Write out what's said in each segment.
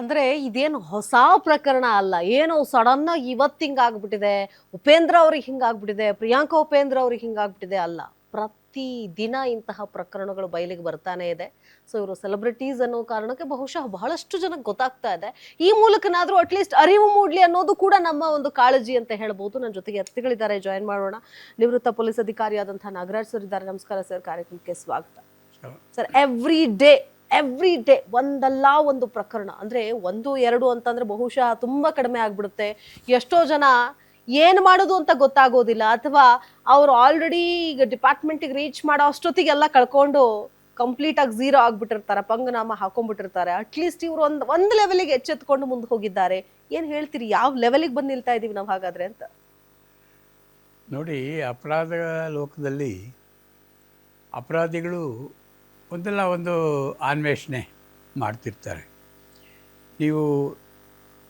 ಅಂದ್ರೆ ಇದೇನು ಹೊಸ ಪ್ರಕರಣ ಅಲ್ಲ. ಏನು ಸಡನ್ನಾಗಿ ಆಗಿ ಇವತ್ತು ಹಿಂಗಾಗ್ಬಿಟ್ಟಿದೆ ಉಪೇಂದ್ರ ಅವ್ರಿಗೆ ಹಿಂಗಾಗ್ಬಿಟ್ಟಿದೆ ಪ್ರಿಯಾಂಕಾ ಉಪೇಂದ್ರ ಅವ್ರಿಗೆ ಹಿಂಗಾಗ್ಬಿಟ್ಟಿದೆ ಅಲ್ಲ. ಪ್ರತಿ ದಿನ ಇಂತಹ ಪ್ರಕರಣಗಳು ಬಯಲಿಗೆ ಬರ್ತಾನೆ ಇದೆ. ಸೊ ಇವರು ಸೆಲೆಬ್ರಿಟೀಸ್ ಅನ್ನೋ ಕಾರಣಕ್ಕೆ ಬಹುಶಃ ಬಹಳಷ್ಟು ಜನಕ್ಕೆ ಗೊತ್ತಾಗ್ತಾ ಇದೆ. ಈ ಮೂಲಕನಾದ್ರೂ ಅಟ್ಲೀಸ್ಟ್ ಅರಿವು ಮೂಡ್ಲಿ ಅನ್ನೋದು ಕೂಡ ನಮ್ಮ ಒಂದು ಕಾಳಜಿ ಅಂತ ಹೇಳ್ಬೋದು. ನನ್ನ ಜೊತೆಗೆ ಅತಿಥಿಗಳಿದ್ದಾರೆ ಜಾಯಿನ್ ಮಾಡೋಣ. ನಿವೃತ್ತ ಪೊಲೀಸ್ ಅಧಿಕಾರಿಯಾದಂತಹ ನಾಗರಾಜ್ ಸರ್ ಇದ್ದಾರೆ. ನಮಸ್ಕಾರ ಸರ್ ಕಾರ್ಯಕ್ರಮಕ್ಕೆ ಸ್ವಾಗತ. Sir every day every day ಒಂದಲ್ಲ ಒಂದು ಪ್ರಕರಣ. ಅಂದರೆ ಒಂದು, ಎರಡು ಅಂತಂದ್ರೆ ಬಹುಶಃ ತುಂಬ ಕಡಿಮೆ ಆಗಿಬಿಡುತ್ತೆ. ಎಷ್ಟೋ ಜನ ಏನು ಮಾಡೋದು ಅಂತ ಗೊತ್ತಾಗೋದಿಲ್ಲ. ಅಥವಾ ಅವ್ರು ಆಲ್ರೆಡಿ ಈಗ ಡಿಪಾರ್ಟ್ಮೆಂಟಿಗೆ ರೀಚ್ ಮಾಡೋ ಅಷ್ಟೊತ್ತಿಗೆಲ್ಲ ಕಳ್ಕೊಂಡು ಕಂಪ್ಲೀಟಾಗಿ ಝೀರೋ ಆಗ್ಬಿಟ್ಟಿರ್ತಾರೆ. ಪಂಗನಾಮ ಹಾಕೊಂಡ್ಬಿಟ್ಟಿರ್ತಾರೆ. ಅಟ್ಲೀಸ್ಟ್ ಇವರು ಒಂದು ಒಂದು ಲೆವೆಲಿಗೆ ಎಚ್ಚೆತ್ಕೊಂಡು ಮುಂದೆ ಹೋಗಿದ್ದಾರೆ. ಏನು ಹೇಳ್ತೀರಿ? ಯಾವ ಲೆವೆಲಿಗೆ ಬಂದು ನಿಲ್ತಾ ಇದ್ದೀವಿ ನಾವು ಹಾಗಾದರೆ ಅಂತ? ನೋಡಿ, ಅಪರಾಧ ಲೋಕದಲ್ಲಿ ಅಪರಾಧಿಗಳು ಒಂದಲ್ಲ ಒಂದು ಅನ್ವೇಷಣೆ ಮಾಡ್ತಿರ್ತಾರೆ. ನೀವು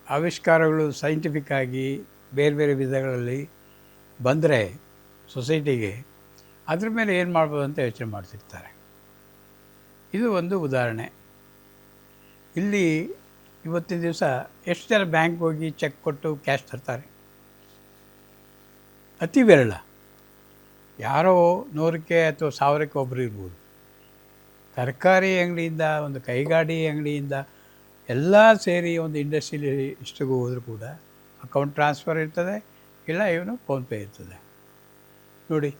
ಆವಿಷ್ಕಾರಗಳು ಸೈಂಟಿಫಿಕ್ ಆಗಿ ಬೇರೆ ಬೇರೆ ವಿಧಗಳಲ್ಲಿ ಬಂದರೆ ಸೊಸೈಟಿಗೆ ಅದ್ರ ಮೇಲೆ ಏನು ಮಾಡ್ಬೋದು ಅಂತ ಯೋಚನೆ ಮಾಡ್ತಿರ್ತಾರೆ. ಇದು ಒಂದು ಉದಾಹರಣೆ. ಇಲ್ಲಿ ಇವತ್ತಿನ ದಿವಸ ಎಷ್ಟು ಜನ ಬ್ಯಾಂಕ್ ಹೋಗಿ ಚೆಕ್ ಕೊಟ್ಟು ಕ್ಯಾಶ್ ತರ್ತಾರೆ? ಅತಿ ವಿರಳ. ಯಾರೋ ನೂರಕ್ಕೆ ಅಥವಾ ಸಾವಿರಕ್ಕೆ ಒಬ್ಬರು ಇರ್ಬೋದು. ತರಕಾರಿ ಅಂಗಡಿಯಿಂದ ಒಂದು ಕೈಗಾಡಿ ಅಂಗಡಿಯಿಂದ ಎಲ್ಲ ಸೇರಿ ಒಂದು ಇಂಡಸ್ಟ್ರಿಯಲ್ಲಿ ಇಷ್ಟಿಗೂ ಹೋದರೂ ಕೂಡ ಅಕೌಂಟ್ ಟ್ರಾನ್ಸ್ಫರ್ ಇರ್ತದೆ ಇಲ್ಲ ಇವನು ಫೋನ್ಪೇ ಇರ್ತದೆ. ನೋಡಿ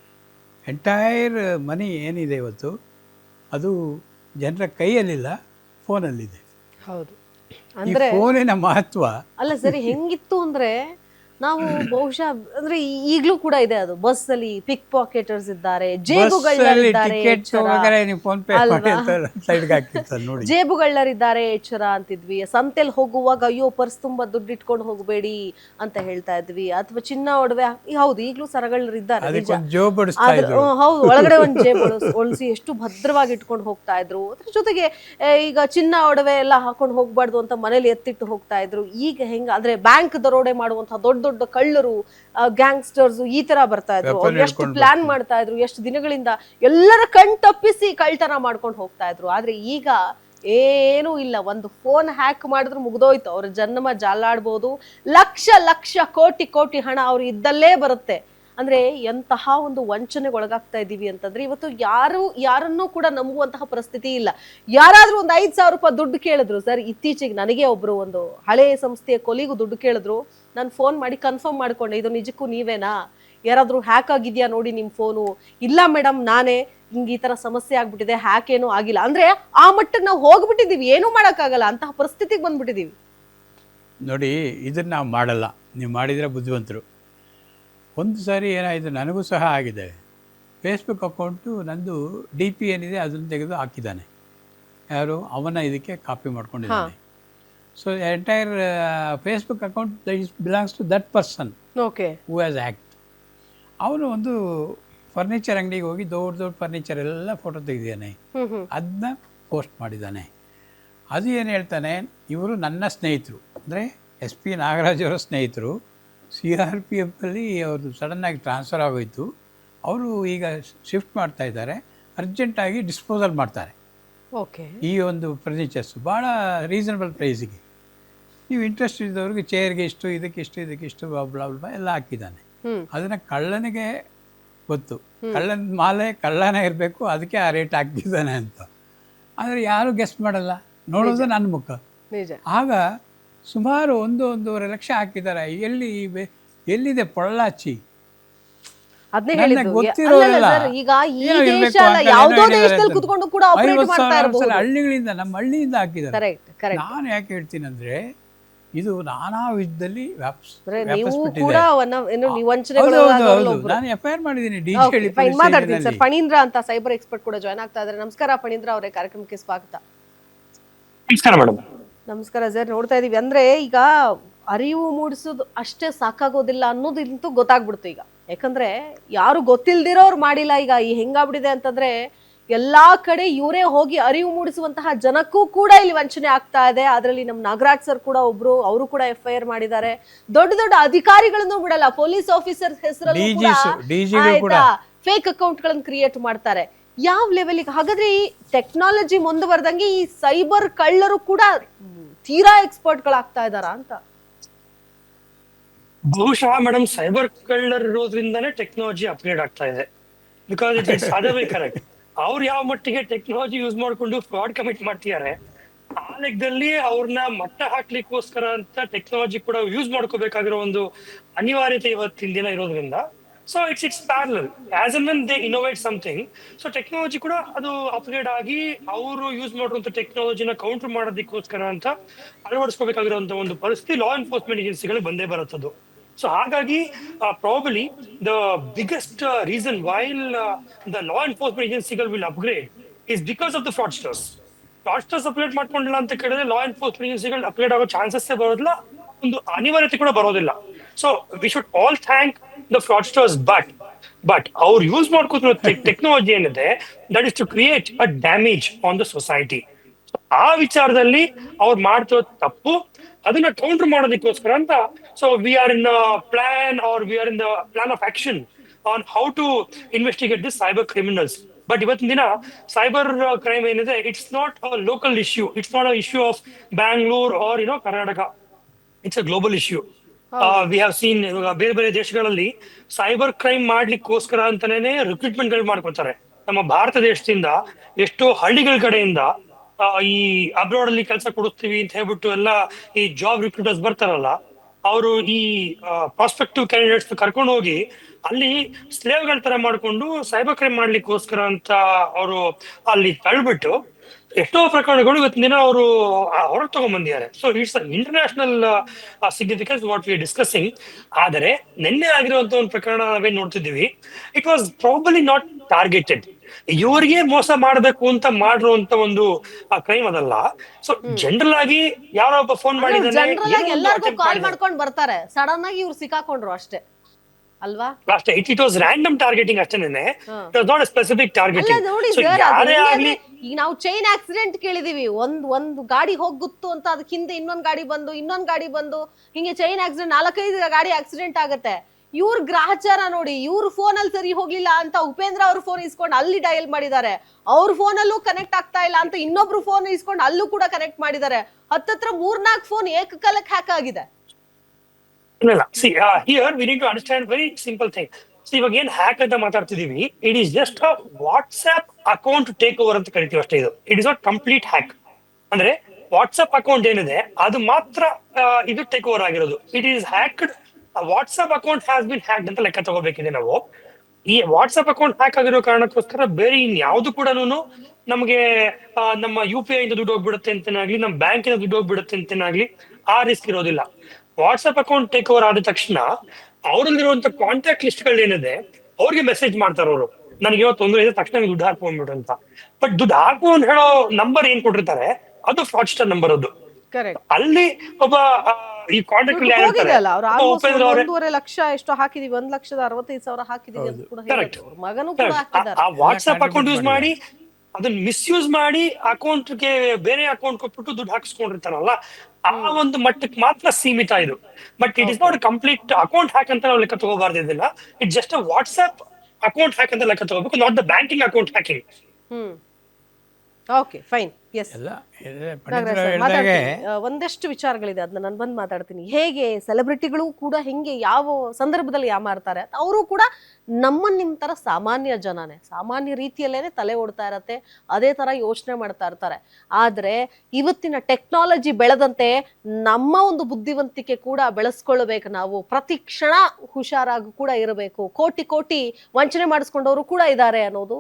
ಎಂಟೈರ್ ಮನಿ ಏನಿದೆ ಇವತ್ತು ಅದು ಜನರ ಕೈಯಲ್ಲಿಲ್ಲ ಫೋನಲ್ಲಿದೆ. ಹೌದು. ಅಂದ್ರೆ ಫೋನಿನ ಮಹತ್ವ ಅಲ್ಲ ಸರಿ ಹೆಂಗಿತ್ತು ಅಂದ್ರೆ ನಾವು ಬಹುಶಃ ಅಂದ್ರೆ ಈಗ್ಲೂ ಕೂಡ ಇದೆ ಅದು. ಬಸ್ ಅಲ್ಲಿ ಪಿಕ್ ಪಾಕೆಟರ್ಸ್ ಇದ್ದಾರೆ ಜೇಬುಗಳಿದ್ದಾರೆ ಎಚ್ಚರ. ಅಂತಿದ್ವಿ. ಸಂತೆಲ್ ಹೋಗುವಾಗ ಅಯ್ಯೋ ಪರ್ಸ್ ತುಂಬಾ ದುಡ್ಡು ಇಟ್ಕೊಂಡು ಹೋಗಬೇಡಿ ಅಂತ ಹೇಳ್ತಾ ಇದ್ವಿ. ಅಥವಾ ಚಿನ್ನ ಒಡವೆ ಹೌದು ಈಗ್ಲೂ ಸರಗಳಿದ್ದಾರೆ ಹೌದು ಒಳಗಡೆ ಒಂದು ಜೇಬು ಒಳಸಿ ಎಷ್ಟು ಭದ್ರವಾಗಿ ಇಟ್ಕೊಂಡು ಹೋಗ್ತಾ ಇದ್ರು. ಅದ್ರ ಜೊತೆಗೆ ಈಗ ಚಿನ್ನ ಒಡವೆ ಎಲ್ಲ ಹಾಕೊಂಡು ಹೋಗ್ಬಾರ್ದು ಅಂತ ಮನೇಲಿ ಎತ್ತಿಟ್ಟು ಹೋಗ್ತಾ ಇದ್ರು. ಈಗ ಹೆಂಗ ಅಂದ್ರೆ ಬ್ಯಾಂಕ್ ದರೋಡೆ ಮಾಡುವಂತಹ ದೊಡ್ಡ ದೊಡ್ಡ ಕಳ್ಳರು ಗ್ಯಾಂಗ್ಸ್ಟರ್ಸ್ ಈ ತರ ಬರ್ತಾ ಇದ್ರು. ಅವ್ರು ಎಷ್ಟು ಪ್ಲಾನ್ ಮಾಡ್ತಾ ಇದ್ರು ಎಷ್ಟು ದಿನಗಳಿಂದ ಎಲ್ಲರ ಕಣ್ ತಪ್ಪಿಸಿ ಕಳ್ತನ ಮಾಡ್ಕೊಂಡು ಹೋಗ್ತಾ ಇದ್ರು. ಆದ್ರೆ ಈಗ ಏನೂ ಇಲ್ಲ. ಒಂದು ಫೋನ್ ಹ್ಯಾಕ್ ಮಾಡಿದ್ರು ಮುಗ್ದೋಯ್ತು. ಅವ್ರ ಜನ್ಮ ಜಾಲಾಡ್ಬೋದು. ಲಕ್ಷ ಲಕ್ಷ ಕೋಟಿ ಕೋಟಿ ಹಣ ಅವ್ರು ಇದ್ದಲ್ಲೇ ಬರುತ್ತೆ. ಅಂದ್ರೆ ಎಂತಹ ಒಂದು ವಂಚನೆಗೆ ಒಳಗಾಗ್ತಾ ಇದ್ದೀವಿ ಅಂತಂದ್ರೆ ಇವತ್ತು ಯಾರು, ಯಾರನ್ನೂ ಕೂಡ ನಂಬುವಂತಹ ಪರಿಸ್ಥಿತಿ ಇಲ್ಲ. ಯಾರಾದ್ರೂ ಒಂದು ಐದು ಸಾವಿರ ರೂಪಾಯಿ ದುಡ್ಡು ಕೇಳಿದ್ರು, ಸರ್, ಇತ್ತೀಚೆಗೆ ನನಗೆ ಒಬ್ರು ಒಂದು ಹಳೆ ಸಂಸ್ಥೆಯ ಕೊಲಿಗೂ ದುಡ್ಡು ಕೇಳಿದ್ರು, ನಾನು ಫೋನ್ ಮಾಡಿ ಕನ್ಫರ್ಮ್ ಮಾಡ್ಕೊಂಡೆ, ಇದು ನಿಜಕ್ಕೂ ನೀವೇನಾ? ಯಾರಾದ್ರೂ ಹ್ಯಾಕ್ ಆಗಿದ್ಯಾ ನೋಡಿ ನಿಮ್ ಫೋನು ಇಲ್ಲ ಮೇಡಮ್ ನಾನೇ. ಹಿಂಗೆ ಈ ತರ ಸಮಸ್ಯೆ ಆಗ್ಬಿಟ್ಟಿದೆ ಹ್ಯಾಕ್ ಏನೂ ಆಗಿಲ್ಲ. ಅಂದ್ರೆ ಆ ಮಟ್ಟಕ್ಕೆ ನಾವು ಹೋಗ್ಬಿಟ್ಟಿದೀವಿ ಏನೂ ಮಾಡೋಕ್ಕಾಗಲ್ಲ, ಅಂತಹ ಪರಿಸ್ಥಿತಿಗೆ ಬಂದ್ಬಿಟ್ಟಿದೀವಿ ನೋಡಿ, ಇದನ್ನ ನಾವು ಮಾಡಲ್ಲ. ನೀವು ಮಾಡಿದರೆ ಬುದ್ಧಿವಂತರು. ಒಂದು ಸಾರಿ ಏನಾಯಿತು ನನಗೂ ಸಹ ಆಗಿದೆ. ಫೇಸ್ಬುಕ್ ಅಕೌಂಟು ನಂದು ಡಿ ಪಿ ಏನಿದೆ ಅದನ್ನು ತೆಗೆದು ಹಾಕಿದ್ದಾನೆ. ಯಾರು? ಅವನ ಇದಕ್ಕೆ copy ಮಾಡ್ಕೊಂಡಿದ್ದಾನೆ. So entire Facebook account that is belongs to that person okay who has act ಅವನು ಒಂದು ಫರ್ನಿಚರ್ ಅಂಗಡಿಗೆ ಹೋಗಿ ದೊಡ್ಡ ದೊಡ್ಡ ಫರ್ನಿಚರ್ ಎಲ್ಲ ಫೋಟೋ ತೆಗೆದಿದ್ದಾನೆ. ಅದನ್ನ ಪೋಸ್ಟ್ ಮಾಡಿದ್ದಾನೆ. ಅದು ಏನು ಹೇಳ್ತಾನೆ? ಇವರು ನನ್ನ ಸ್ನೇಹಿತರು. ಅಂದರೆ ಎಸ್ ಪಿ ನಾಗರಾಜ್ ಅವರ ಸ್ನೇಹಿತರು. ಸಿ ಆರ್ ಪಿ ಎಫಲ್ಲಿ ಅವ್ರದ್ದು ಸಡನ್ನಾಗಿ ಟ್ರಾನ್ಸ್ಫರ್ ಆಗೋಯಿತು. ಅವರು ಈಗ ಶಿಫ್ಟ್ ಮಾಡ್ತಾ ಇದ್ದಾರೆ. ಅರ್ಜೆಂಟಾಗಿ ಡಿಸ್ಪೋಸಲ್ ಮಾಡ್ತಾರೆ. ಓಕೆ ಈ ಒಂದು ಫರ್ನಿಚರ್ಸ್ ಭಾಳ ರೀಸನಬಲ್ ಪ್ರೈಸಿಗೆ ನೀವು ಇಂಟ್ರೆಸ್ಟ್ ಇದ್ದವ್ರಿಗೆ ಚೇರ್ಗೆ ಇಷ್ಟು ಇದಕ್ಕೆ ಇಷ್ಟು ಇದಕ್ಕೆ ಇಷ್ಟು ಬ್ಲಾ ಬ್ಲಾ ಎಲ್ಲ ಹಾಕಿದ್ದಾನೆ. ಅದನ್ನು ಕಳ್ಳನಿಗೆ ಗೊತ್ತು. ಕಳ್ಳನ ಮಾಲೆ ಕಳ್ಳನೇ ಇರಬೇಕು ಅದಕ್ಕೆ ಆ ರೇಟ್ ಹಾಕಿದ್ದಾನೆ ಅಂತ. ಆದರೆ ಯಾರು ಗೆಸ್ಟ್ ಮಾಡಲ್ಲ? ನೋಡೋದು ನನ್ನ ಮುಖ. ಆಗ ಸುಮಾರು ಒಂದು ಒಂದೂವರೆ ಲಕ್ಷ ಹಾಕಿದ್ದಾರೆ. ಎಲ್ಲಿ ಬೆ- ಎಲ್ಲಿದೆ ಪೊಳ್ಳಾಚಿ? ಅದನ್ನೇ ನನಗೆ ಹೇಳಿದ್ದು. ಗೊತ್ತಿರೋದಿಲ್ಲ. ಅಲ್ಲಲ್ಲ ಸರ್, ಈಗ ಈ ದೇಶ ಅಲ್ಲ ಅಂತ ಯಾವ್ದೋ ಏನೋ ಹೇಳಿದ್ದಾರೆ ದೇಶದಲ್ಲಿ ಅಂತ. ಕೂಡ ಆಪರೇಟ್ ಮಾಡ್ತಾ ಇರಬಹುದು ಸಲ ಹಳ್ಳಿಗಳಿಂದ ನಮ್ಮ ಹಳ್ಳಿಯಿಂದ ಹಾಕಿದ್ದಾರೆ. ಕರೆಕ್ಟ್ ಕರೆಕ್ಟ್ ನಾನು ಯಾಕೆ ಹೇಳ್ತೀನಿ ಅಂದ್ರೆ ಇದು ನಾನಾ ವಿಧದಲ್ಲಿ. ನಾನು ಎಫ್ ಐ ಆರ್ ಮಾಡಿದ್ದೀನಿ ಸರ್. ಫಣೀಂದ್ರ ಅಂತ ಸೈಬರ್ ಎಕ್ಸ್ಪರ್ಟ್ ಕೂಡ ಜಾಯ್ನ್ ಆಗ್ತಾ ಇದ್ದಾರೆ. ನಮಸ್ಕಾರ ಫಣೀಂದ್ರ ಅವರೇ ಕಾರ್ಯಕ್ರಮಕ್ಕೆ ಸ್ವಾಗತ. ನಮಸ್ಕಾರ ಮೇಡಮ್ ನಮಸ್ಕಾರ ಸರ್ ನೋಡ್ತಾ ಇದೀವಿ. ಅಂದ್ರೆ ಈಗ ಅರಿವು ಮೂಡಿಸೋದು ಅಷ್ಟೇ ಸಾಕಾಗೋದಿಲ್ಲ ಅನ್ನೋದಿಂತೂ ಗೊತ್ತಾಗ್ಬಿಡ್ತು ಈಗ. ಯಾಕಂದ್ರೆ ಯಾರು ಗೊತ್ತಿಲ್ದಿರೋರು ಮಾಡಿಲ್ಲ ಈಗ. ಈ ಹೆಂಗಾಗ್ಬಿಟ್ಟಿದೆ ಅಂತಂದ್ರೆ ಎಲ್ಲಾ ಕಡೆ ಇವರೇ ಹೋಗಿ ಅರಿವು ಮೂಡಿಸುವಂತಹ ಜನಕ್ಕೂ ಕೂಡ ಇಲ್ಲಿ ವಂಚನೆ ಆಗ್ತಾ ಇದೆ. ಅದರಲ್ಲಿ ನಮ್ಮ ನಾಗರಾಜ್ ಸರ್ ಕೂಡ ಒಬ್ರು ಅವರು ಕೂಡ ಎಫ್ ಐ ಆರ್ ಮಾಡಿದ್ದಾರೆ. ದೊಡ್ಡ ದೊಡ್ಡ ಅಧಿಕಾರಿಗಳನ್ನು ಬಿಡಲ್ಲ ಪೊಲೀಸ್ ಆಫೀಸರ್ ಹೆಸರಲ್ಲಿ. ಫೇಕ್ ಅಕೌಂಟ್ ಗಳನ್ನ ಕ್ರಿಯೇಟ್ ಮಾಡ್ತಾರೆ. ಯಾವ ಲೆವೆಲಿಗೆ ಹಾಗಾದ್ರೆ ಈ ಟೆಕ್ನಾಲಜಿ ಮುಂದುವರೆದಂಗೆ ಈ ಸೈಬರ್ ಕಳ್ಳರು ಕೂಡ ತೀರಾ ಎಕ್ಸ್ಪರ್ಟ್ ಗಳಾಗ್ತಾ ಇದಾರ ಅಂತ? ಬಹುಶಃ ಮೇಡಮ್ ಸೈಬರ್ ಕಳ್ಳರ್ ಇರೋದ್ರಿಂದಾನೇ ಟೆಕ್ನಾಲಜಿ ಅಪ್ಗ್ರೇಡ್ ಆಗ್ತಾ ಇದೆ. ಬಿಕಾಸ್ ಇಟ್ ಇಸ್ ಅದೇ ಕರೆಕ್ಟ್ ಅವ್ರು ಯಾವ ಮಟ್ಟಿಗೆ ಟೆಕ್ನಾಲಜಿ ಯೂಸ್ ಮಾಡ್ಕೊಂಡು ಫ್ರಾಡ್ ಕಮಿಟ್ ಮಾಡ್ತಿದ್ದಾರೆ, ಆ ಲೆಕ್ಕದಲ್ಲಿ ಅವ್ರನ್ನ ಮಟ್ಟ ಹಾಕ್ಲಿಕ್ಕೋಸ್ಕರ ಅಂತ ಟೆಕ್ನಾಲಜಿ ಕೂಡ ಯೂಸ್ ಮಾಡ್ಕೋಬೇಕಾಗಿರೋ ಒಂದು ಅನಿವಾರ್ಯತೆ ಇವತ್ತಿನ ದಿನ ಇರೋದ್ರಿಂದ so it's it's parallel as and when they innovate something so technology ಕೂಡ ಅದು ಅಪ್ಗ್ರೇಡ್ ಆಗಿ ಅವರು ಯೂಸ್ ಮಾಡುವಂತ ಟೆಕ್ನಾಲಜಿನ ಕೌಂಟರ್ ಮಾಡೋದಕ್ಕೋಸ್ಕರ ಅಂತ ಅಳವಡಿಸ್ಕೋಬೇಕಾಗಿರುವಂತ ಒಂದು ಪರಿಸ್ಥಿತಿ ಲಾ ಎನ್ಫೋರ್ಸ್ಮೆಂಟ್ ಏಜೆನ್ಸಿಗಳು ಬಂದೇ ಬರುತ್ತದು. ಸೊ ಹಾಗಾಗಿ probably the biggest reason while the law enforcement ಏಜೆನ್ಸಿಗಳು will upgrade is because of the fraudsters fraudsters upgrade ಮಾಡ್ಕೊಂಡಿಲ್ಲ ಅಂತ ಕೇಳಿದ್ರೆ ಲಾ ಎನ್ಫೋರ್ಸ್ಮೆಂಟ್ ಏಜೆನ್ಸಿಗಳು ಅಪ್ಗ್ರೇಡ್ ಆಗೋ ಚಾನ್ಸಸ್ಸೇ ಬರೋದಿಲ್ಲ. ಒಂದು ಅನಿವಾರ್ಯತೆ ಕೂಡ ಬರೋದಿಲ್ಲ. So we should all thank the fraudsters but but ಅವ್ರು ಯೂಸ್ ಮಾಡ್ಕೋತಿರೋ ಟೆಕ್ನಾಲಜಿ ಏನಿದೆ that is to create a damage on the society ಆ ವಿಚಾರದಲ್ಲಿ ಅವ್ರು ಮಾಡ್ತಿರೋ ತಪ್ಪು ಅದನ್ನ ಕೌಂಟರ್ ಮಾಡೋದಕ್ಕೋಸ್ಕರ ಅಂತ so we are in plan are we are in the plan of action on how to investigate this cyber criminals but ಇವತ್ತಿನ ದಿನ ಸೈಬರ್ ಕ್ರೈಮ್ ಏನಿದೆ it's not a local issue it's not a issue of Bangalore or you know Karnataka it's a global issue we have seen ಇವಾಗ ಬೇರೆ ಬೇರೆ ದೇಶಗಳಲ್ಲಿ cyber crime ಮಾಡ್ಲಿಕ್ಕೋಸ್ಕರ ಅಂತಾನೆ ರಿಕ್ರೂಟ್ಮೆಂಟ್ಗಳು ಮಾಡ್ಕೊತಾರೆ ನಮ್ಮ ಭಾರತ ದೇಶದಿಂದ ಎಷ್ಟೋ ಹಳ್ಳಿಗಳ ಕಡೆಯಿಂದ ಈ ಅಬ್ರಾಡ್ ಅಲ್ಲಿ ಕೆಲಸ ಕೊಡಿಸ್ತೀವಿ ಅಂತ ಹೇಳ್ಬಿಟ್ಟು ಎಲ್ಲ ಈ ಜಾಬ್ ರಿಕ್ರೂಟರ್ಸ್ ಬರ್ತಾರಲ್ಲ, ಅವರು ಈ ಪ್ರಾಸ್ಪೆಕ್ಟಿವ್ ಕ್ಯಾಂಡಿಡೇಟ್ಸ್ ಕರ್ಕೊಂಡು ಹೋಗಿ ಅಲ್ಲಿ ಸ್ಲೇವ್ಗಳ ತರ ಮಾಡ್ಕೊಂಡು ಸೈಬರ್ ಕ್ರೈಮ್ ಮಾಡ್ಲಿಕ್ಕೋಸ್ಕರ ಅಂತ ಅವರು ಅಲ್ಲಿ ತಳ್ಬಿಟ್ಟು ಎಷ್ಟೋ ಪ್ರಕರಣಗಳು ಇವತ್ತಿನ ದಿನ ಅವರು ಹೊರಗೆ ತಗೊಂಡ್ಬಂದಿದ್ದಾರೆ so it's international significance what we discussing ಆದರೆ ನಿನ್ನೆ ಆಗಿರುವಂತ ಒಂದು ಪ್ರಕರಣ ನಾವೇನ್ ನೋಡ್ತಿದ್ದೀವಿ it was probably not targeted ಇವರಿಗೆ ಮೋಸ ಮಾಡಬೇಕು ಅಂತ ಮಾಡಿರುವಂತ ಒಂದು ಕ್ರೈಮ್ ಅದಲ್ಲ. ಸೊ ಜನರಲ್ ಆಗಿ ಯಾರೋ ಒಬ್ಬ ಫೋನ್ ಮಾಡಿದ್ರೆ ಎಲ್ಲರಿಗೂ ಕಾಲ್. ಮಾಡ್ಕೊಂಡು ಬರ್ತಾರೆ. ಸಡನ್ ಆಗಿ ಇವ್ರು ಸಿಕ್ಕಾಕೊಂಡ್ರು ಅಷ್ಟೇ. ಅಲ್ವಾ? ಅಷ್ಟೇ it it was random targeting ಅಷ್ಟೇನೆ ನಾಟ್ ಸ್ಪೆಸಿಫಿಕ್ ಟಾರ್ಗೆಟಿಂಗ್ ನೋಡಿ ಈಗ ನಾವು ಚೈನ್ ಆಕ್ಸಿಡೆಂಟ್ ಕೇಳಿದೀವಿ. ಒಂದ್ ಒಂದ್ ಗಾಡಿ ಹೋಗುತ್ತು ಅಂತ ಅದಕ್ಕೆ ಹಿಂದೆ ಇನ್ನೊಂದ್ ಗಾಡಿ ಬಂದು ಇನ್ನೊಂದ್ ಗಾಡಿ ಬಂದು ಹಿಂಗೆ ಚೈನ್ ಆಕ್ಸಿಡೆಂಟ್ ನಾಲ್ಕೈದು ಗಾಡಿ ಆಕ್ಸಿಡೆಂಟ್ ಆಗುತ್ತೆ. ಇವ್ರ ಗ್ರಾಹಚಾರ ನೋಡಿ ಇವ್ರ ಫೋನ್ ಅಲ್ಲಿ ಸರಿ ಹೋಗ್ಲಿಲ್ಲ ಅಂತ ಉಪೇಂದ್ರ ಅವ್ರ ಫೋನ್ ಇಸ್ಕೊಂಡು ಅಲ್ಲಿ ಡಯಲ್ ಮಾಡಿದ್ದಾರೆ. ಅವ್ರ ಫೋನ್ ಅಲ್ಲೂ ಕನೆಕ್ಟ್ ಆಗ್ತಾ ಇಲ್ಲ ಅಂತ ಇನ್ನೊಬ್ರು ಫೋನ್ ಇಸ್ಕೊಂಡು ಅಲ್ಲೂ ಕೂಡ ಕನೆಕ್ಟ್ ಮಾಡಿದ್ದಾರೆ. ಹತ್ತತ್ರ ಮೂರ್ನಾಲ್ಕು ಫೋನ್ ಏಕಕಾಲಕ್ಕೆ ಹ್ಯಾಕ್ ಆಗಿದೆ. ಇಲ್ಲ see here we need to understand very simple thing see ಇವಾಗ ಏನ್ ಹ್ಯಾಕ್ ಅಂತ ಮಾತಾಡ್ತಿದೀವಿ it is just WhatsApp account take over ಅಂತ ಕರಿತೀವಿ ಅಷ್ಟೇ ಇದು. It is not complete hack ಅಂದ್ರೆ ವಾಟ್ಸ್ಆಪ್ ಅಕೌಂಟ್ ಏನಿದೆ, ಅದು ಮಾತ್ರ ಇದು ಟೇಕ್ ಓವರ್ ಆಗಿರೋದು. It is hacked WhatsApp account has been hacked ಅಂತ ಲೆಕ್ಕ ತಗೋಬೇಕಿದೆ ನಾವು. ಈ ವಾಟ್ಸ್ಆಪ್ ಅಕೌಂಟ್ ಹ್ಯಾಕ್ ಆಗಿರೋ ಕಾರಣಕ್ಕೋಸ್ಕರ ಬೇರೆ ಇನ್ಯಾವುದು ಕೂಡ ನಮಗೆ ನಮ್ಮ ಯು ಪಿ ಐ ಇಂದ ದುಡ್ಡು ಹೋಗ್ಬಿಡುತ್ತೆ ಅಂತನಾಗ್ಲಿ, ನಮ್ಮ ಬ್ಯಾಂಕ್ ಇಂದ ದುಡ್ಡು ಹೋಗ್ಬಿಡುತ್ತೆ ಅಂತನಾಗ್ಲಿ, ಆ ರಿಸ್ಕ್ ಇರೋದಿಲ್ಲ. ವಾಟ್ಸ್ಆಪ್ ಅಕೌಂಟ್ ಟೇಕ್ ಓವರ್ ಆದ ತಕ್ಷಣ ಅವರಲ್ಲಿರುವಂತ ಕಾಂಟ್ಯಾಕ್ಟ್ ಲಿಸ್ಟ್ಗಳು ಏನಿದೆ ಅವ್ರಿಗೆ ಮೆಸೇಜ್ ಮಾಡ್ತಾರ ಅವರು. ನನಗೆ ಇವತ್ತು ತೊಂದರೆ ಇದೆ ತಕ್ಷಣ ದುಡ್ಡು ಹಾಕೊಂಡ್ಬಿಡು ಅಂತ. ಬಟ್ ದುಡ್ಡು ಹಾಕು ಅಂತ ಹೇಳೋ ನಂಬರ್ ಏನ್ ಕೊಟ್ಟಿರ್ತಾರೆ ಅದು ಫ್ರಾಡ್ಸ್ಟರ್ ನಂಬರ್ ಅದು. ಕರೆಕ್ಟ್ ಅಲ್ಲಿ ಒಬ್ಬ ಈ ಒಂದೂವರೆ ಲಕ್ಷ ಎಷ್ಟೋ ಹಾಕಿದೀವಿ ಒಂದ್ ಲಕ್ಷದ ಅರವತ್ತೈದು ಸಾವಿರ ಹಾಕಿದೀವಿ ಅಂತ ಕೂಡ ಮಗನೂ ಆ ವಾಟ್ಸ್ಆಪ್ ಅಕೌಂಟ್ ಯೂಸ್ ಮಾಡಿ ಅದನ್ನ ಮಿಸ್ಯೂಸ್ ಮಾಡಿ ಅಕೌಂಟ್ಗೆ ಬೇರೆ ಅಕೌಂಟ್ ಕೊಟ್ಬಿಟ್ಟು ದುಡ್ಡು ಹಾಕಿಸ್ಕೊಂಡಿರ್ತಾರಲ್ಲ ಆ ಒಂದು ಮಟ್ಟಕ್ಕೆ ಮಾತ್ರ ಸೀಮಿತ ಇದು. But it is not complete account hack ಅಂತ ನಾವು ಲೆಕ್ಕ ತಗೋಬಾರ್ದು it just WhatsApp account hack ಅಂತ ಲೆಕ್ಕ ತಗೋಬೇಕು not the banking account hacking okay fine. Yes. ಎಲ್ಲ ಇದೆ, ನಾಗರಾಜ್ ಪಂಡಿತರು ಸರ್, ಹೇಳ್ದಾಗೆ ಒಂದಷ್ಟು ವಿಚಾರಗಳಿದೆ ಅದನ್ನ ನಾನು ಬಂದು ಮಾತಾಡ್ತೀನಿ. ಹೇಗೆ ಸೆಲೆಬ್ರಿಟಿಗಳು ಕೂಡ ಹೆಂಗೆ ಯಾವ ಸಂದರ್ಭದಲ್ಲಿ ಯಾಮಾರ್ತಾರೆ ಅವರು ಕೂಡ ನಮ್ಮ ನಿಮ್ಮ ತರ ಸಾಮಾನ್ಯ ಜನನೇ. ಸಾಮಾನ್ಯ ರೀತಿಯಲ್ಲೇನೆ ತಲೆ ಓಡ್ತಾ ಇರತ್ತೆ ಅದೇ ತರ ಯೋಚನೆ ಮಾಡ್ತಾ ಇರ್ತಾರೆ. ಆದ್ರೆ ಇವತ್ತಿನ ಟೆಕ್ನಾಲಜಿ ಬೆಳೆದಂತೆ ನಮ್ಮ ಒಂದು ಬುದ್ಧಿವಂತಿಕೆ ಕೂಡ ಬೆಳೆಸ್ಕೊಳ್ಬೇಕು ನಾವು. ಪ್ರತಿ ಕ್ಷಣ ಹುಷಾರಾಗಿ ಕೂಡ ಇರಬೇಕು. ಕೋಟಿ ಕೋಟಿ ವಂಚನೆ ಮಾಡಿಸ್ಕೊಂಡವರು ಕೂಡ ಇದ್ದಾರೆ ಅನ್ನೋದು